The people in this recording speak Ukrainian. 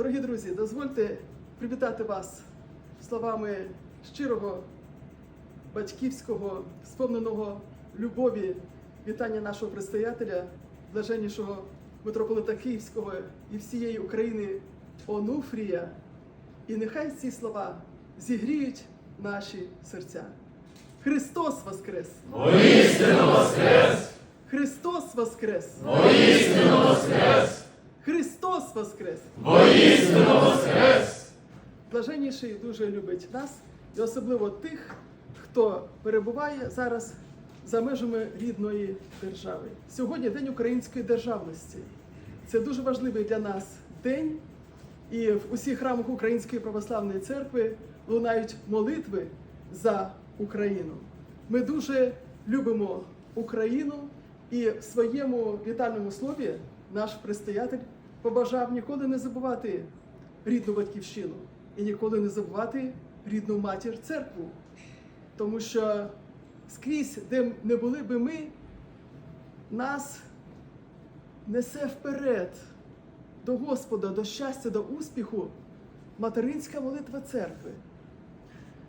Дорогі друзі, дозвольте привітати вас словами щирого батьківського, сповненого любові вітання нашого предстоятеля, блаженнішого митрополита Київського і всієї України Онуфрія. І нехай ці слова зігріють наші серця. Христос Воскрес! Воістину воскрес! Христос Воскрес! Воістину воскрес! Христос Воскрес! Воістину воскрес! Блаженніший дуже любить нас, і особливо тих, хто перебуває зараз за межами рідної держави. Сьогодні День української державності. Це дуже важливий для нас день, і в усіх храмах Української православної церкви лунають молитви за Україну. Ми дуже любимо Україну, і в своєму вітальному слові наш предстоятель побажав ніколи не забувати рідну батьківщину і ніколи не забувати рідну матір церкву. Тому що скрізь, де не були би ми, нас несе вперед до Господа, до щастя, до успіху материнська молитва церкви.